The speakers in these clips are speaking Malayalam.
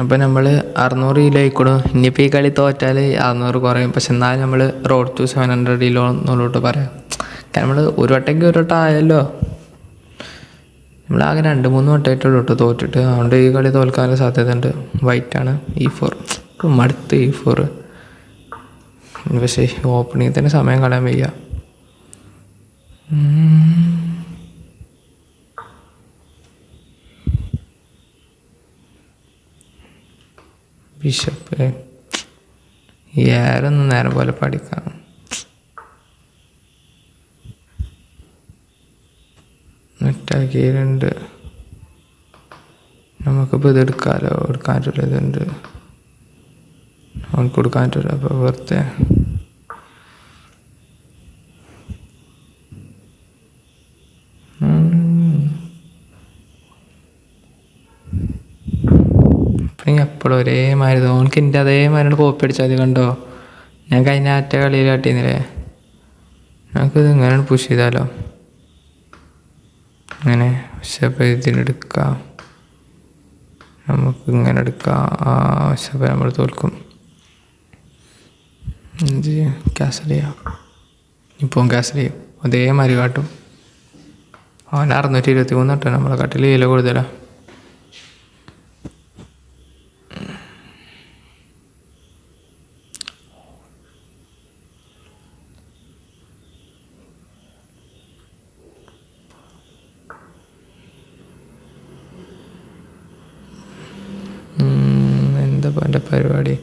അപ്പോൾ നമ്മൾ അറുന്നൂറ് കിലോ ആയിക്കോളും ഇനിയിപ്പോൾ ഈ കളി തോറ്റാൽ അറുന്നൂറ് കുറയും. പക്ഷെ എന്നാലും നമ്മൾ road to seven hundred kilo എന്നുള്ളോട്ട് പറയാം. കാരണം നമ്മൾ ഒരു വട്ടമെങ്കിൽ ഒരു വട്ടം ആയല്ലോ. നമ്മൾ ആകെ രണ്ട് മൂന്ന് വട്ടമായിട്ടുള്ളൂ കേട്ടോ തോറ്റിട്ട്. അതുകൊണ്ട് ഈ കളി തോൽക്കാനുള്ള സാധ്യത ഉണ്ട്. വൈറ്റാണ് ഇ ഫോർ മടുത്ത് ഇ ഫോർ പക്ഷേ ഓപ്പണിങ്ങിൽ തന്നെ സമയം കളയാൻ വയ്യ. ബിഷപ്പ്. ഏറൊന്നും നേരം പോലെ പഠിക്കാം നെറ്റാക്കിയിട്ടുണ്ട് നമുക്കിപ്പോൾ ഇത് എടുക്കാമല്ലോ എടുക്കാൻ ഇതുണ്ട്. അവൾക്ക് കൊടുക്കാൻ അപ്പോൾ വെറുതെ അപ്പം എപ്പോഴും ഒരേമാതിരി ഓനക്ക് എന്റെ അതേമാതിരി കോപ്പി അടിച്ചാൽ മതി കണ്ടോ? ഞാൻ കഴിഞ്ഞ അറ്റ കളിയിൽ കാട്ടിയിരുന്നില്ലേ നമുക്കിത് ഇങ്ങനെ പുഷ് ചെയ്താലോ? അങ്ങനെ പക്ഷെ അപ്പോൾ ഇതിനെടുക്കാം നമുക്ക് ഇങ്ങനെ എടുക്കാം. ആ പക്ഷെ അപ്പോൾ നമ്മൾ തോൽക്കും. എന്ത് ചെയ്യും? ക്യാൻസൽ ചെയ്യാം ഇപ്പോൾ ക്യാൻസൽ ചെയ്യും അതേമാതിരി കാട്ടും. അവൻ അറുന്നൂറ്റി ഇരുപത്തി മൂന്ന് കേട്ടോ നമ്മളെ കാട്ടിൽ വില കൂടുതലാണ് ഉം, എന്താ ഇപ്പൊ എന്റെ പരിപാടി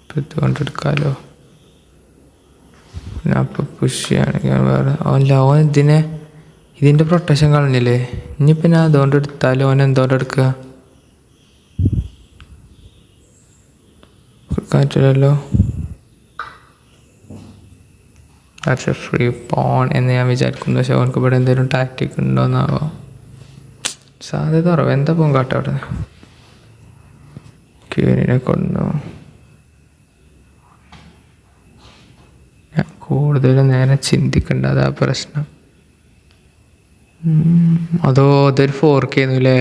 ഇപ്പൊ ഇതുകൊണ്ടെടുക്കാലോ പിന്നെ അപ്പം പുഷ് ചെയ്യുകയാണെങ്കിൽ വേറെ അല്ല ഓൻ ഇതിനെ ഇതിന്റെ പ്രൊട്ടക്ഷൻ കളഞ്ഞില്ലേ? ഇനിയിപ്പോൾ ഞാൻ അതുകൊണ്ട് എടുത്താലും ഓൻ എന്തുകൊണ്ട് എടുക്കുക കൊടുക്കാൻ പറ്റില്ലല്ലോ പക്ഷെ ഫ്രീ പോൺ എന്ന് ഞാൻ വിചാരിക്കുന്നു. പക്ഷെ അവർക്ക് ഇവിടെ എന്തെങ്കിലും ടാക്റ്റിക് ഉണ്ടോന്നാവോ? സാധ്യത കുറവ്. എന്താ പോകും കാട്ടവിടെ ക്യൂരിനെ കൊണ്ടു ഞാൻ നേരം ചിന്തിക്കേണ്ട അതാ പ്രശ്നം. അതോ അതൊരു ഫോർ കെ അല്ലേ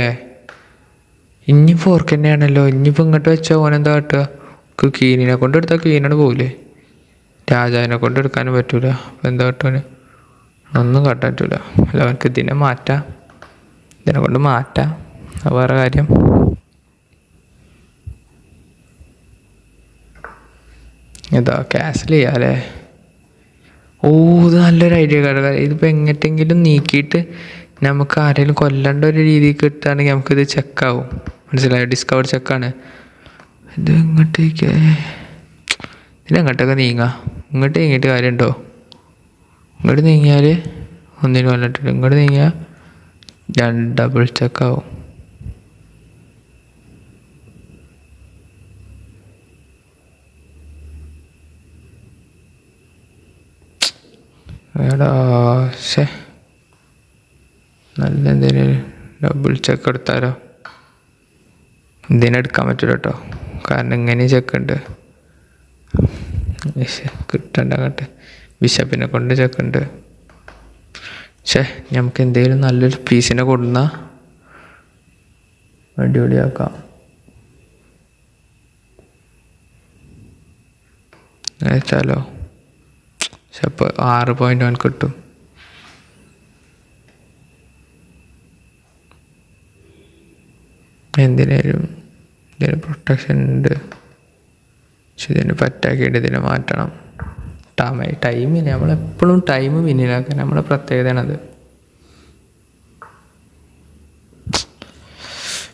ഇനി ഫോർ കെ തന്നെയാണല്ലോ. ഇനിയിപ്പോൾ ഇങ്ങോട്ട് വെച്ചാൽ ഓനെന്താ കാട്ടുക കീനിനെ കൊണ്ട് എടുത്താൽ കീനോട് പോകില്ലേ രാജാവിനെ കൊണ്ട് എടുക്കാനും പറ്റൂല. അപ്പം എന്താ കാട്ടുവാന് ഒന്നും കാട്ടാൻ പറ്റൂല അല്ല അവനക്ക് ഇതിനെ മാറ്റാം. ഇതിനെ കൊണ്ട് മാറ്റാം. അത് വേറെ കാര്യം. ഇതാ ക്യാൻസൽ ചെയ്യാല്ലേ ഓ ഇത് നല്ലൊരു ഐഡിയ കാരണം ഇതിപ്പോൾ എങ്ങോട്ടെങ്കിലും നീക്കിയിട്ട് നമുക്ക് ആരെങ്കിലും കൊല്ലേണ്ട ഒരു രീതിക്ക് കിട്ടുകയാണെങ്കിൽ നമുക്കിത് ചെക്കാവും മനസ്സിലായോ? ഡിസ്കവർ ചെക്കാണ് ഇത് എങ്ങോട്ടേക്ക്? ഇത് എങ്ങോട്ടൊക്കെ നീങ്ങാം? ഇങ്ങോട്ട് നീങ്ങിയിട്ട് കാര്യമുണ്ടോ? ഇങ്ങോട്ട് നീങ്ങിയാൽ ഒന്നിനും കൊല്ലട്ടില്ല ഇങ്ങോട്ട് നീങ്ങിയാൽ രണ്ട് ഡബിൾ ചെക്കാവും എടാ ആശേ നല്ല എന്തെങ്കിലും ഡബിൾ ചെക്ക് എടുത്താലോ? ഇതിനെടുക്കാൻ പറ്റില്ല കേട്ടോ കാരണം ഇങ്ങനെ ചെക്ക് ഉണ്ട്. ശ്ശെ, കിട്ടണ്ട അങ്ങോട്ട്. ബിഷപ്പിനെ കൊണ്ട് ചെക്ക് ഉണ്ട്. ഷേ നമുക്ക് എന്തെങ്കിലും നല്ലൊരു പീസിനെ കൊടുന്ന അടിപൊളിയാക്കാം. വെച്ചാലോ അപ്പോൾ ആറ് പോയിന്റ് അവൻ കിട്ടും. എന്തിനേലും ഇതിന് പ്രൊട്ടക്ഷൻ ഉണ്ട്. പക്ഷെ ഇതിന് പറ്റാക്കിയിട്ട് ഇതിനെ മാറ്റണം. ടൈം ടൈമിന് നമ്മളെപ്പോഴും ടൈം പിന്നിലാക്കാൻ നമ്മളെ പ്രത്യേകതയാണത്.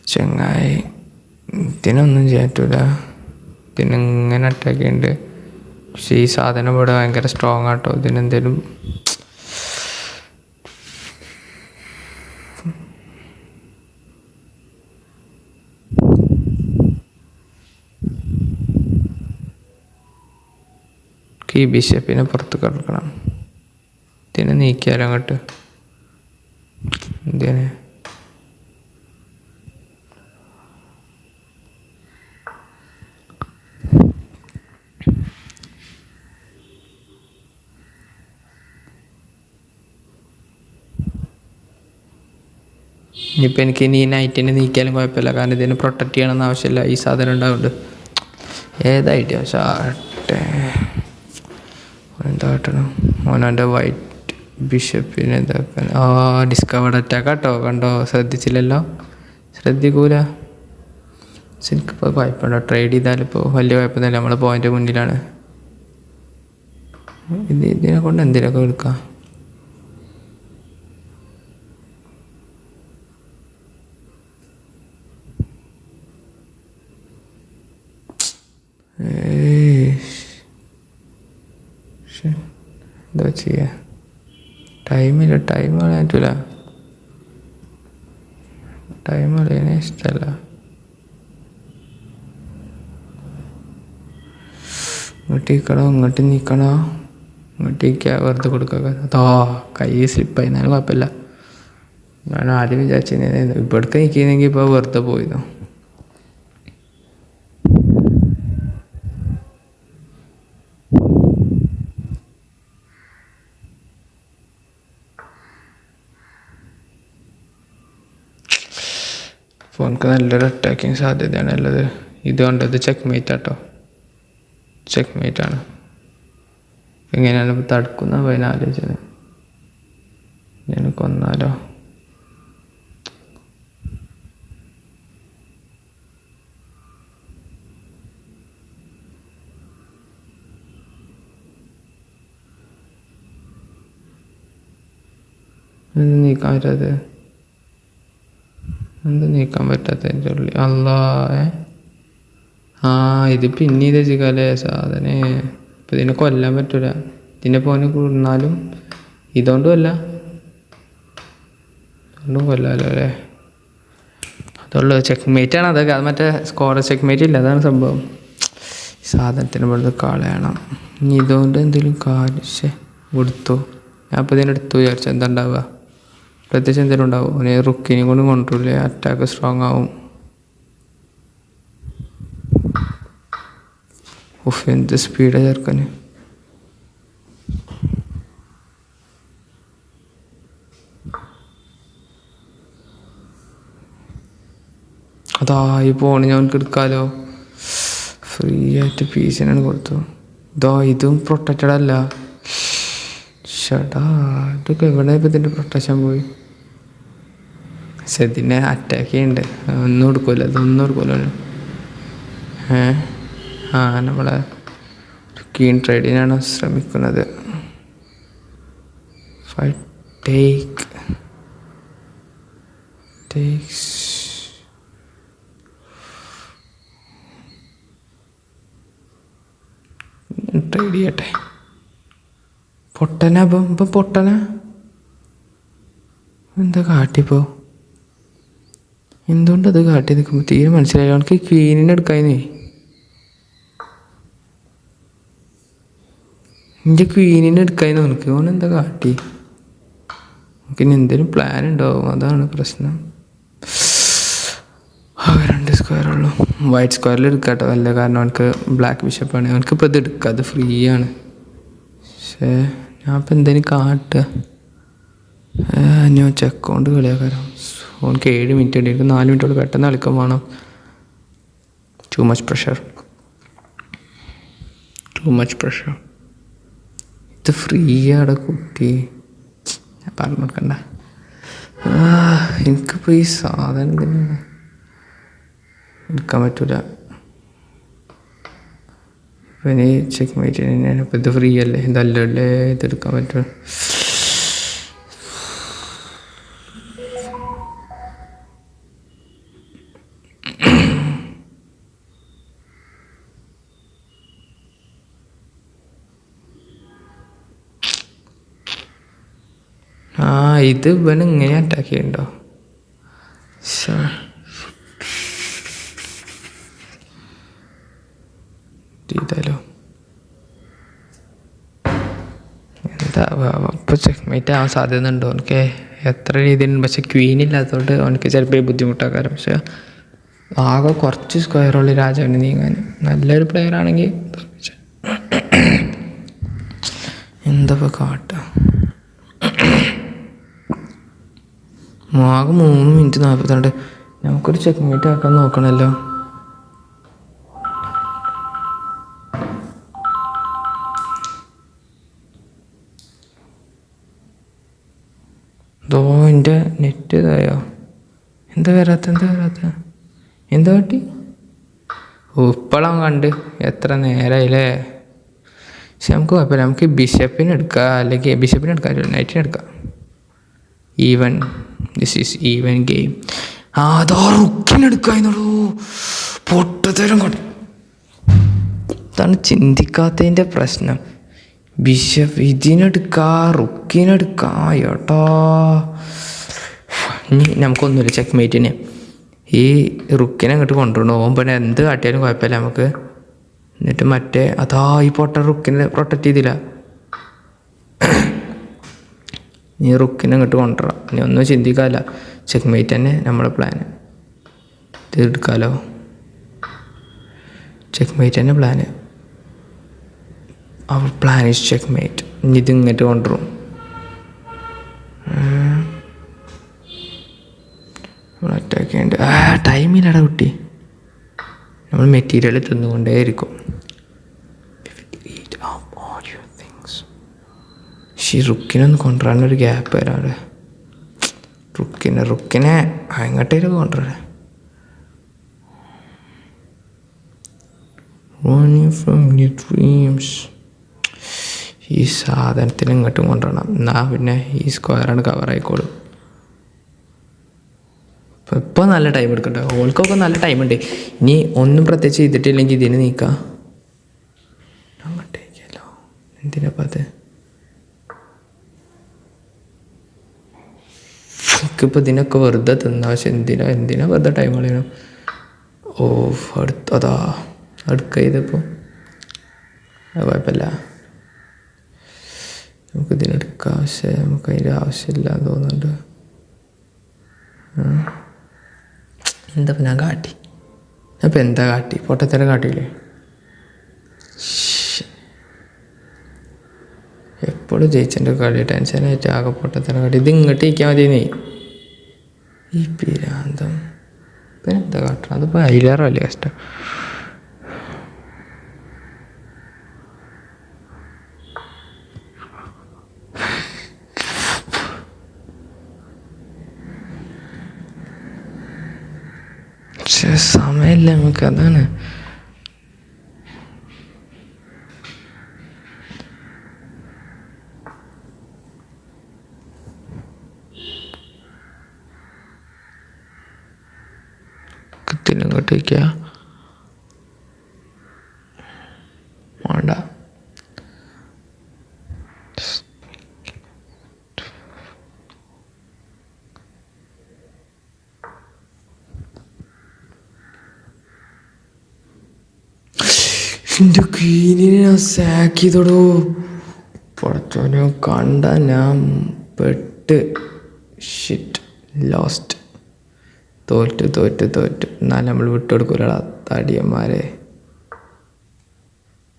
ചെങ്ങായി ഇതിനൊന്നും ചെയ്യാറ്റൂല ഇതിനെങ്ങനെ ഇതിനിങ്ങനെ അറ്റാക്ക് ചെയ്യുന്നുണ്ട് പക്ഷെ ഈ സാധനം ഇവിടെ ഭയങ്കര സ്ട്രോങ് ആട്ടോ. ഇതിനെന്തേലും ഈ ബിഷപ്പിനെ പുറത്ത് കിടക്കണം. ഇതിനെ നീക്കിയാലോ അങ്ങോട്ട്? ഇനിയിപ്പോൾ എനിക്ക് ഇനി ഈ നൈറ്റിനെ നീക്കിയാലും കുഴപ്പമില്ല. കാരണം ഇതിനെ പ്രൊട്ടക്റ്റ് ചെയ്യണമെന്ന് ആവശ്യമില്ല. ഈ സാധനം ഉണ്ടാവുന്നുണ്ട് ഏതായിട്ട് ഷാട്ടെ എന്താ കാട്ടണം വൈറ്റ് ബിഷപ്പിന് എന്താക്കാൻ ആ ഡിസ്കവേർഡ് അറ്റാക്ക് കേട്ടോ. കണ്ടോ? ശ്രദ്ധിച്ചില്ലല്ലോ? ശ്രദ്ധിക്കൂല? പക്ഷെ എനിക്കിപ്പോൾ കുഴപ്പമുണ്ടോ ട്രേഡ് ചെയ്താലിപ്പോൾ വലിയ കുഴപ്പമൊന്നുമില്ല. നമ്മൾ പോയിന്റ് മുന്നിലാണ്. ഇത് ഇതിനെ കൊണ്ട് എന്തിനൊക്കെ എടുക്കാം? എന്താ ചെയ്യാ ടൈമില്ല ടൈം കളയാൻ പറ്റൂല. ടൈം കളയാനേ ഇഷ്ടമല്ല ഇങ്ങോട്ട് നിൽക്കണോ ഇങ്ങോട്ട് നീക്കണോ? ഇങ്ങോട്ട് വെറുതെ കൊടുക്കുക അതോ കൈ സ്ലിപ്പായി എന്നാലും കുഴപ്പമില്ല. ഞാൻ ആദ്യം വിചാരിച്ചിരുന്നു ഇവിടുത്തെ നിൽക്കുന്നെങ്കിൽ ഇപ്പോൾ വെറുതെ പോയിരുന്നു ഫോണിക്ക് നല്ലൊരു അറ്റാക്കിങ് സാധ്യതയാണ് ഉള്ളത്. ഇത് കണ്ടത് ചെക്ക് മേറ്റ് ആട്ടോ. ചെക്ക് മേറ്റ് ആണ്. എങ്ങനെയാണ് ഇപ്പോൾ തടുക്കുന്ന പോയി ആലോചിച്ചത്. ഞാൻ കൊന്നാലോ? നീക്കാൻ പറ്റാത്തത് എന്ത് നീക്കാൻ പറ്റാത്തതിന്റെ ഉള്ളിൽ അല്ലാ? ആ ഇത് പിന്നെ രചിക്കാലേ സാധനെ. ഇപ്പം ഇതിനെ കൊല്ലാൻ പറ്റൂല. ഇതിനെ പോനെ കൂടുന്നാലും ഇതുകൊണ്ടും അല്ല ഇതുകൊണ്ടും കൊല്ലാലോ അല്ലേ? അതുള്ളൂ ചെക്ക് മേറ്റ് ആണ് അതൊക്കെ. അത് മറ്റേ സ്കോർ ചെക്ക് മേറ്റ് ഇല്ല. അതാണ് സംഭവം. സാധനത്തിന് ഇവിടുന്ന് കളയണം. ഇനി ഇതുകൊണ്ട് എന്തെങ്കിലും കാര്യം കൊടുത്തു ഞാൻ അപ്പോൾ ഇതിനെടുത്തു വിചാരിച്ചു. എന്താ ഉണ്ടാവുക? പ്രത്യേകിച്ച് എന്തെങ്കിലും ഉണ്ടാവും അവന് റുക്കിനെ കൊണ്ട് കൊണ്ടുവരില്ലേ അറ്റാക്ക് സ്ട്രോങ് ആവും. ഉഫ് എന്ത് സ്പീഡാണ് ചേർക്കാൻ അതാ ഈ പോണ് ഞാൻ എടുക്കാലോ? ഫ്രീ ആയിട്ട് പീസിനാണ് കൊടുത്തു ഇതോ ഇതും പ്രൊട്ടക്റ്റഡ് അല്ല. ഷടാ ഇതൊക്കെ എവിടെ ഇപ്പം ഇതിന്റെ പ്രൊട്ടക്ഷൻ പോയി? പക്ഷെ ഇതിനെ അറ്റാക്ക് ചെയ്യുന്നുണ്ട് ഒന്നും എടുക്കൂല ഇതൊന്നും എടുക്കൂല ഏ? ആ നമ്മളെ കീൻ ട്രേഡിനാണ് ശ്രമിക്കുന്നത്. ഫൈറ്റ് ടേക്ക് ട്രേഡ് ചെയ്യട്ടെ. പൊട്ടനാ ഇപ്പം ഇപ്പം പൊട്ടനാ? എന്താ കാട്ടിപ്പോ? എന്തുകൊണ്ട് അത് കാട്ടി നിൽക്കുമ്പോൾ തീരെ മനസ്സിലായി അവനക്ക് ക്വീനിനെ എടുക്കാന്നേ എന്റെ ക്വീനിനെ എടുക്കായിന്ന് അവനക്ക്. ഓൻ എന്താ കാട്ടി? നമുക്കിനി എന്തെങ്കിലും പ്ലാൻ ഉണ്ടാവും അതാണ് പ്രശ്നം. രണ്ട് സ്ക്വയർ ഉള്ളൂ. വൈറ്റ് സ്ക്വയറിൽ എടുക്കാട്ടോ. അല്ല കാരണം അവനക്ക് ബ്ലാക്ക് ബിഷപ്പാണ് അവനക്ക് ഇപ്പോൾ ഇത് എടുക്കാം. അത് ഫ്രീ ആണ്. പക്ഷേ ഞാൻ ഇപ്പം എന്തേലും കാട്ടുക ഞാൻ ചെക്കൗണ്ട് കളിയാക്കാരം. ഓനക്ക് ഏഴ് മിനിറ്റ് ഉണ്ട്. എനിക്ക് നാല് മിനിറ്റോട് പെട്ടെന്ന് കളിക്കാൻ വേണം too much pressure too much pressure ഇത് ഫ്രീ ആടെ കുട്ടി. ഞാൻ പറഞ്ഞു കൊടുക്കണ്ട. എനിക്കിപ്പോൾ ഈ സാധനം തന്നെയാണ് എടുക്കാൻ പറ്റൂല. ഇനി ചെക്ക് മേറ്റ് തന്നെയാണ് ഇപ്പം ഇത് ഫ്രീ അല്ലേ? ഇതല്ലേ ഇതെടുക്കാൻ പറ്റുമോ? ആ ഇത് ഇവൻ ഇങ്ങനെ അറ്റാക്ക് ചെയ്യണ്ടോ ശ്ശെ. ചെയ്താലോ എന്താ ഇപ്പൊ ചെക്ക്മേറ്റ് ആവാൻ സാധ്യത ഉണ്ടോ എനിക്ക് എത്ര രീതിയിലുണ്ട് പക്ഷെ ക്വീൻ ഇല്ലാത്തതുകൊണ്ട് അവനക്ക് ചിലപ്പോൾ ബുദ്ധിമുട്ടാക്കാരം. പക്ഷെ ആകെ കുറച്ച് സ്ക്വയറുള്ള രാജാവിന് നീങ്ങാൻ. നല്ലൊരു പ്ലെയർ ആണെങ്കിൽ എന്താ കാട്ടുക ആകെ മൂന്ന് മിനിറ്റ് നാൽപ്പത്തിരണ്ട് നമുക്കൊരു ചെക്ക് മീറ്റ് ആക്കാൻ നോക്കണമല്ലോ എന്റെ നെറ്റ് ഇതായോ? എന്താ വരാത്ത എന്താ വരാത്ത? എന്താ പറ്റി? ഉപ്പളം കണ്ട്. എത്ര നേരമായില്ലേ പക്ഷെ നമുക്ക് കുഴപ്പമില്ല. നമുക്ക് ബിഷപ്പിന് അല്ലെങ്കിൽ ബിഷപ്പിന് എടുക്കാം. നൈറ്റിന് എടുക്കാം. Even this is even game. അതാ റുക്കിനെടുക്കായിരുന്നുള്ളൂ പൊട്ടത്തരം കൊണ്ട്. അതാണ് ചിന്തിക്കാത്തതിന്റെ പ്രശ്നം. ബിഷപ്പ് ഇതിനെടുക്കാം റുക്കിനെടുക്കാം ഏട്ടാ ഇനി നമുക്കൊന്നുമില്ല ചെക്ക് മേറ്റിന് ഈ റുക്കിനെ അങ്ങോട്ട് കൊണ്ടുവരണം. ഓൻ പിന്നെ എന്ത് കാട്ടിയാലും കുഴപ്പമില്ല നമുക്ക്. എന്നിട്ട് മറ്റേ അതാ ഈ പൊട്ട റുക്കിനെ പ്രൊട്ടക്റ്റ് ചെയ്തില്ല. നീ റുക്കിനെ അങ്ങോട്ട് കൊണ്ടുവരാം നീ ഒന്നും ചിന്തിക്കാല്ല ചെക്ക് മേറ്റ് തന്നെ നമ്മുടെ പ്ലാന് ഇത് എടുക്കാലോ? ചെക്ക് മേറ്റ് തന്നെ പ്ലാന് അവർ പ്ലാൻ ഇസ് ചെക്ക് മേറ്റ് ഇനി ഇത് ഇങ്ങോട്ട് കൊണ്ടുവരും. നമ്മൾ അറ്റാക്ക് ചെയ്യേണ്ട ആ കുട്ടി. നമ്മൾ മെറ്റീരിയൽ തിന്നുകൊണ്ടേയിരിക്കും. ഷീ റുക്കിനൊന്ന് കൊണ്ടുവരാനൊരു ഗ്യാപ്പ് വരാം അവിടെ. റുക്കിനെ റുക്കിനെ. അങ്ങോട്ടേക്ക് കൊണ്ടുവരാം Running from dreams. ഈ സാധനത്തിന് ഇങ്ങോട്ടും കൊണ്ടുവരണം. എന്നാൽ പിന്നെ ഈ സ്ക്വയറാണ് ഇപ്പം ഇപ്പോൾ നല്ല ടൈം എടുക്കണ്ട. ഓൾക്കൊക്കെ നല്ല ടൈം ഉണ്ട്. ഇനി ഒന്നും പ്രത്യേകിച്ച് ചെയ്തിട്ടില്ലെങ്കിൽ ഇതിന് നീക്കാം. അങ്ങോട്ടേക്കല്ലോ എന്തിനാ അത്? എനിക്കിപ്പോൾ ഇതിനൊക്കെ വെറുതെ തിന്നാ. പക്ഷെ എന്തിനാ എന്തിനാ വെറുതെ ടൈം കളയണം? ഓ അടുത്തതാ അടുക്ക ചെയ്തപ്പോൾ കുഴപ്പമില്ല നമുക്ക് ഇതിനെടുക്കാം പക്ഷേ നമുക്ക് അതിന്റെ ആവശ്യമില്ല എന്ന് തോന്നുന്നുണ്ട്. എന്താ ഞാൻ കാട്ടി? അപ്പം എന്താ കാട്ടി? പൊട്ടത്തരം കാട്ടിയില്ലേ? എപ്പോഴും ജയിച്ചന്റെ കളി ടെൻഷനായിട്ട് ആകെ പൊട്ടത്തരം കാട്ടി. ഇത് ഇങ്ങോട്ട് ഇരിക്കാൻ മതി നീ ഈ പിരാന്തം ഇപ്പം എന്താ കാട്ടണം അതിപ്പോൾ അയിലാറല്ലേ കഷ്ടം പക്ഷേ സമയമില്ല നമുക്ക് അതാണ്. കത്തിനങ്ങോട്ട് വയ്ക്കുക വേണ്ട എന്റെ ക്വീനിനെ ഞാൻ സാക്ക് ചെയ്തോടോ പുറത്തോനോ കണ്ട ഞാൻ പെട്ട്. ഷിറ്റ് ലോസ്റ്റ് തോറ്റ് തോറ്റ് തോറ്റ്. എന്നാലും നമ്മൾ വിട്ടുകൊടുക്കൂലടാ തടിയന്മാരെ.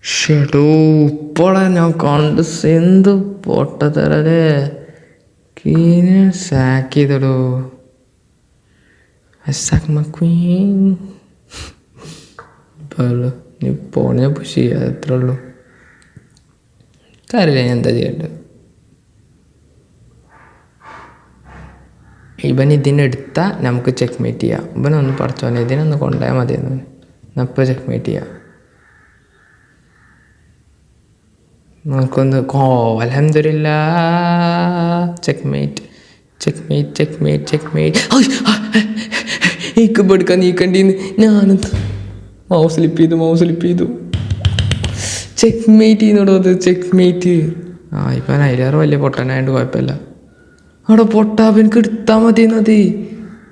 ഷെടോ ഇപ്പോളെ ഞാൻ കണ്ട് എന്ത് പൊട്ടത്തരല്ലേ ക്വീനെ സാക്ക് ചെയ്തടോ I ക്വീൻ ഇപ്പോൾ നീ പോണേ പുഷ് അത്രേ ഉള്ളൂ. കാര്യമില്ല ഞാൻ എന്താ ചെയ്യേണ്ടത് ഇവൻ ഇതിനെടുത്താൽ നമുക്ക് ചെക്ക് മേറ്റ് ചെയ്യാം ഇവനൊന്ന് പഠിച്ചോനെ ഇതിനൊന്ന് കൊണ്ടുപോയാൽ മതി എന്ന് അപ്പോൾ ചെക്ക് മേറ്റ് ചെയ്യാം നമുക്കൊന്ന് അലഹമില്ല checkmate checkmate checkmate checkmate എനിക്ക് പെടുക്കാൻ നീക്കണ്ടീന്ന് ഞാനെന്താ മൗസ് സ്ലിപ്പ് ചെയ്തു മൗസ് സ്ലിപ്പ് ചെയ്തു ചെക്ക് മേറ്റ് ചെയ്യുന്നോടോ അത് ചെക്ക് മേറ്റ് ആ ഇപ്പം അതിലേറെ വലിയ പൊട്ടനായതുകൊണ്ട് കുഴപ്പമില്ല. അവിടെ പൊട്ടാപ്പ് എനിക്ക് എടുത്താൽ മതി മതി.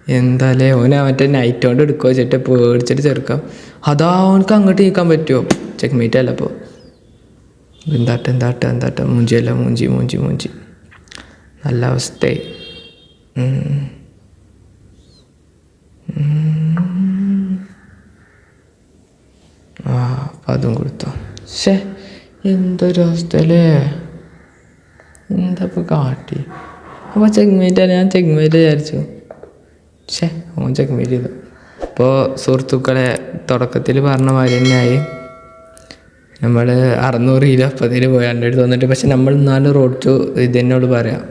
എന്തായാലേ ഓന മറ്റേ നൈറ്റ് കൊണ്ട് എടുക്കുക ചേട്ടാ പേടിച്ചിട്ട് ചെറുക്കാം. അതാ അവനക്ക് അങ്ങോട്ട് നീക്കാൻ പറ്റുമോ ചെക്ക് മേറ്റ് അല്ല അപ്പോൾ എന്താട്ട എന്താട്ട എന്താട്ട. മൂഞ്ചിയല്ല മൂഞ്ചി മൂഞ്ചി മൂഞ്ചി. നല്ല അവസ്ഥയായി. ഉം. ആ അപ്പം അതും കൊടുത്തോ. ശേ എന്തൊരു ഹോസ്റ്റലേ എന്താ ഇപ്പം കാട്ടി? അപ്പോൾ ചെക്ക്മേറ്റാണ് ഞാൻ ചെക്ക്മേറ്റ് വിചാരിച്ചു. ഷേ ഓൻ ചെക്ക്മേറ്റ് ചെയ്തു അപ്പോൾ സുഹൃത്തുക്കളെ തുടക്കത്തിൽ പറഞ്ഞ മാതിരി തന്നെയായി നമ്മൾ അറുന്നൂറ് കിലോ പോയി എന്റെ തോന്നിട്ട് പക്ഷെ നമ്മൾ നാല് റോഡ് ടു ഇതെന്നോട് പറയാം.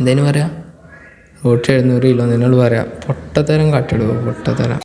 എന്തേനു പറയാം? റോഡ് ടു എഴുന്നൂറ് കിലോ എന്നോട് പറയാം. പൊട്ടത്തരം കാട്ടിടുക പൊട്ടത്തരം.